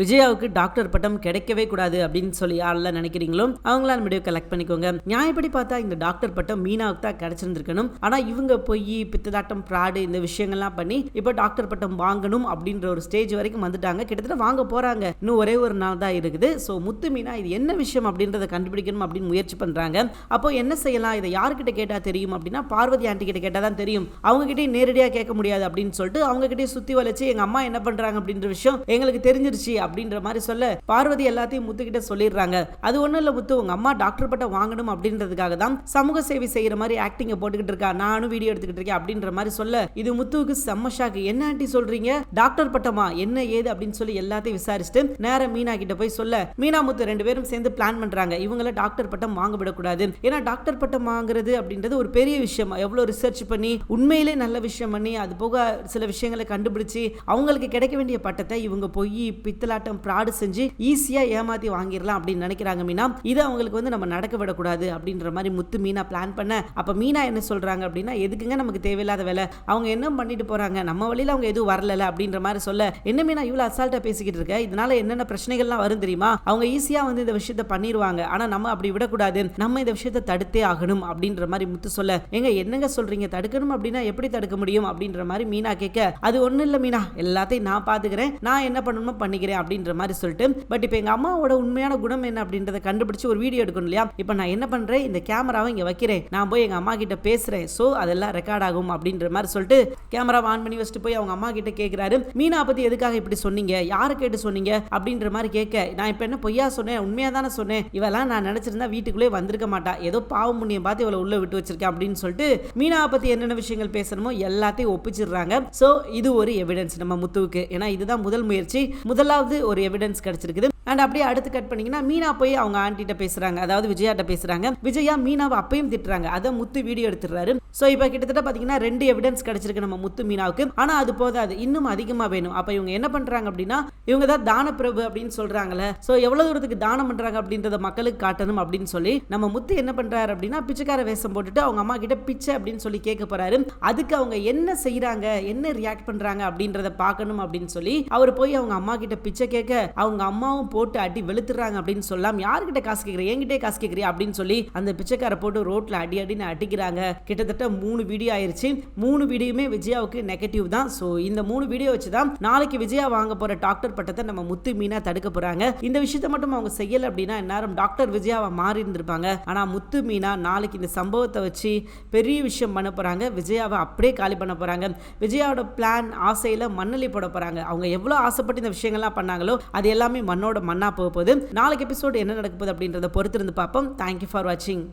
விஜயாவுக்கு doctor பட்டம் கிடைக்கவே கூடாது அப்படின்னு சொல்லி யாரெல்லாம் நினைக்கிறீங்களோ அவங்களாம் வீடியோ கலெக்ட் பண்ணிக்கோங்க. நியாயப்படி பார்த்தா இந்த டாக்டர் பட்டம் மீனாவுக்கு தான் கிடைச்சிருந்திருக்கணும். ஆனா இவங்க போய் பித்ததாட்டம் ப்ராடு இந்த விஷயங்கள்லாம் பண்ணி இப்போ டாக்டர் பட்டம் வாங்கணும் அப்படின்ற ஒரு ஸ்டேஜ் வரைக்கும் வந்துட்டாங்க. கிட்டத்தட்ட வாங்க போறாங்க. இன்னும் ஒரே ஒரு நாள் தான் இருக்குது. ஸோ முத்து மீனா இது என்ன விஷயம் அப்படின்றத கண்டுபிடிக்கணும் அப்படின்னு முயற்சி பண்றாங்க. அப்போ என்ன செய்யலாம்? இதை யார்கிட்ட கேட்டா தெரியும் அப்படின்னா பார்வதி ஆண்டி கிட்ட கேட்டா தான் தெரியும். அவங்க கிட்டே நேரடியாக கேட்க முடியாது அப்படின்னு சொல்லிட்டு அவங்க கிட்டே சுத்தி வளைச்சு எங்க அம்மா என்ன பண்றாங்க அப்படின்ற விஷயம் எங்களுக்கு தெரிஞ்சிருச்சு அப்படின்ற மாதிரி சொல்ல பார்வதி எல்லாத்தையும் முத்துக்கிட்ட சொல்லிடுறாங்க. அது ஒண்ணும் இல்ல முத்து உங்க அம்மா டாக்டர் பட்டம் வாங்கணும் அப்படின்றதுக்காக தான் சமூக சேவை செய்யற மாதிரி ஆக்டிங்க போட்டுக்கிட்டு இருக்கா. நானும் வீடியோ எடுத்துக்கிட்டு இருக்கேன் அப்படின்ற மாதிரி சொல்ல இது முத்துவுக்கு செம்ம ஷாக்கு என்ன ஆண்டி சொல்றீங்க? டாக்டர் பட்டமா? என்ன ஏது அப்படின்னு சொல்லி எல்லாத்தையும் விசாரிச்சுட்டு நேரம் மீனா கிட்ட போய் சொல்ல மீனா முத்து ரெண்டு பேரும் சேர்ந்து பிளான் பண்றாங்க. இவங்கள டாக்டர் பட்டம் வாங்க விடக்கூடாது ஏன்னா டாக்டர் பட்டம் வாங்குறது அப்படின்றது ஒரு பெரிய விஷயம். எவ்வளவு ரிசர்ச் பண்ணி உண்மையிலே நல்ல விஷயம் பண்ணி அது போக சில விஷயங்களை கண்டுபிடிச்சு அவங்களுக்கு கிடைக்க வேண்டிய பட்டத்தை இவங்க போய் பித்தலாட்டம் ப்ராடு செஞ்சு ஈஸியா ஏமாத்தி வாங்கிடலாம் அப்படின்னு நினைக்கிறாங்க மீனா. இதை அவங்களுக்கு வந்து நம்ம நடக்க விடக்கூடாது அப்படின்ற மாதிரி முத்து மீனா பிளான் பண்ண. அப்போ மீனா என்ன சொல்றாங்க அப்படின்னா எதுக்குங்க நமக்கு தேவையில்லாத வேலை? அவங்க என்ன பண்ணிட்டு போறாங்க? நம்ம வழியில அவங்க எதுவும் வரல அப்படின்ற மாதிரி சொல்ல. என்ன மீனா இவ்வளவு அசால்ட்டாக பேசிக்கிட்டு இருக்க? இதனால என்னென்ன பிரச்சனைகள்லாம் வரும் தெரியுமா? அவங்க ஈஸியாக வந்து இந்த விஷயத்த பண்ணிடுவாங்க ஆனா நம்ம அப்படி விடக்கூடாது. நம்ம இந்த விஷயத்தை தடுத்தே ஆகணும். அப்படின்ற மாதிரி முத்து சொல்ல. எங்க என்னங்க சொல்றீங்க? தடுக்கணும் அப்படின்னா எப்படி தடுக்க முடியும்? அப்படின்ற மாதிரி மீனா கேட்க. அது ஒன்றும் இல்லை மீனா. எல்லாத்தையும் நான் பார்த்துக்கிறேன் நான் என்ன பண்ணணுமோ பண்ணிக்கிறேன். அப்படின்ற மாதிரி சொல்லிட்டு பட் இப்போ எங்கள் அம்மாவோட உண்மையான குணம் என்ன அப்படின்றத கண்டுபிடிச்சு ஒரு வீடியோ எடுக்கணும் இல்லையா? இப்போ நான் என்ன பண்ணுறேன் இந்த கேமராவை இங்கே வைக்கிறேன். நான் போய் எங்கள் அம்மா கிட்ட பேசுகிறேன் ஸோ அதெல்லாம் ரெக்கார்ட் ஆகும் அப்படின்ற மாதிரி சொல்லிட்டு கேமரா ஆன் பண்ணி வச்சுட்டு போய் அவங்க அம்மா கிட்ட கேட்குறாரு மீனா பற்றி எதுக்காக இப்படி சொன்னீங்க? யாரை கேட்டு சொன்னீங்க? அப்படின்ற மாதிரி கேட்க நான் இப்போ என்ன பொய்யா சொன்னேன்? உண்மையாக தானே சொன்னேன்? இவெல்லாம் நான் நினச்சிருந்தா வீட்டுக்குள்ளே வந்திருக்க மாட்டா. ஏதோ பாவம் புண்ணியம் பார்த்து இவளை உள்ளே விட்டு வச்சிருக்கேன் அப்படின்னு சொல்லிட்டு மீனாவை பற்றி என்னென்ன விஷயங்கள் பேசணுமோ எல்லாத்தையும் ஒப்பிச்சிடுறாங்க. ஸோ இது ஒரு எவிடன்ஸ் நம்ம முத்துவுக்கு. ஏன்னா இதுதான் முதல் முயற்சி. முதலாவது ஒரு எவிடன்ஸ் கிடைச்சிருக்குது. அண்ட் அப்படியே அடுத்து கட் பண்ணீங்கன்னா மீனா போய் அவங்க ஆண்டிகிட்ட பேசுறாங்க. அதாவது விஜயாட்ட பேசுறாங்க. விஜயா மீனாவை அப்பயும் திட்டுறாங்க. அதை முத்து வீடியோ எடுத்துறாரு ஸோ இப்போ கிட்டத்தட்ட பார்த்தீங்கன்னா ரெண்டு எவிடன்ஸ் கிடைச்சிருக்கு நம்ம முத்து மீனாவுக்கு. ஆனா அது போதாது. இன்னும் அதிகமா வேணும். அப்ப இவங்க என்ன பண்றாங்க அப்படின்னா இவங்க தான் தான பிரபு அப்படின்னு சொல்றாங்கல்ல. ஸோ எவ்வளோ தூரத்துக்கு தானம் பண்றாங்க அப்படின்றத மக்களுக்கு காட்டணும் அப்படின்னு சொல்லி நம்ம முத்து என்ன பண்றாரு அப்படின்னா பிச்சைக்கார வேஷம் போட்டுட்டு அவங்க அம்மா கிட்ட பிச்சை அப்படின்னு சொல்லி கேட்க போறாரு. அதுக்கு அவங்க என்ன செய்யறாங்க என்ன ரியாக்ட் பண்றாங்க அப்படின்றத பார்க்கணும் அப்படின்னு சொல்லி அவர் போய் அவங்க அம்மா கிட்ட பிச்சை கேட்க அவங்க அம்மாவும் போட்டு அடி வெளுத்துறாங்க அப்படின்னு சொல்லலாம் யார்கிட்ட காசு கேட்குறேன் என்கிட்டே காசு கேட்குறியா அப்படின்னு சொல்லி அந்த பிச்சைக்கார போட்டு ரோட்ல அடி அடின்னு அடிக்கிறாங்க. கிட்டத்தட்ட மூணு வீடியோ ஆயிருச்சு. மூணு வீடியோமே விஜயாவுக்கு நெகட்டிவ் தான். ஸோ இந்த மூணு வீடியோ வச்சு தான் நாளைக்கு விஜயா வாங்க போற டாக்டர் பட்டத்தை நம்ம முத்து மீனா தடுக்க போறாங்க. இந்த விஷயத்தை மட்டும் அவங்க செய்யல அப்படின்னா எல்லாரும் டாக்டர் விஜயாவை மாறி இருந்திருப்பாங்க. ஆனா முத்து மீனா நாளைக்கு இந்த சம்பவத்தை வச்சு பெரிய விஷயம் பண்ண போறாங்க. விஜயாவை அப்படியே காலி பண்ண போறாங்க. விஜயாவோட பிளான் ஆசையில மண்ணலி போட போறாங்க. அவங்க எவ்வளவு ஆசைப்பட்டு இந்த விஷயங்கள்லாம் பண்ணாங்களோ அது எல்லாமே மண்ணோட மண்ணா போக போகுது. நாளைக்கு எபிசோடு என்ன நடக்க போகுது அப்படின்றத பொறுத்திருந்து பார்ப்போம். தேங்க்யூ ஃபார் வாட்சிங்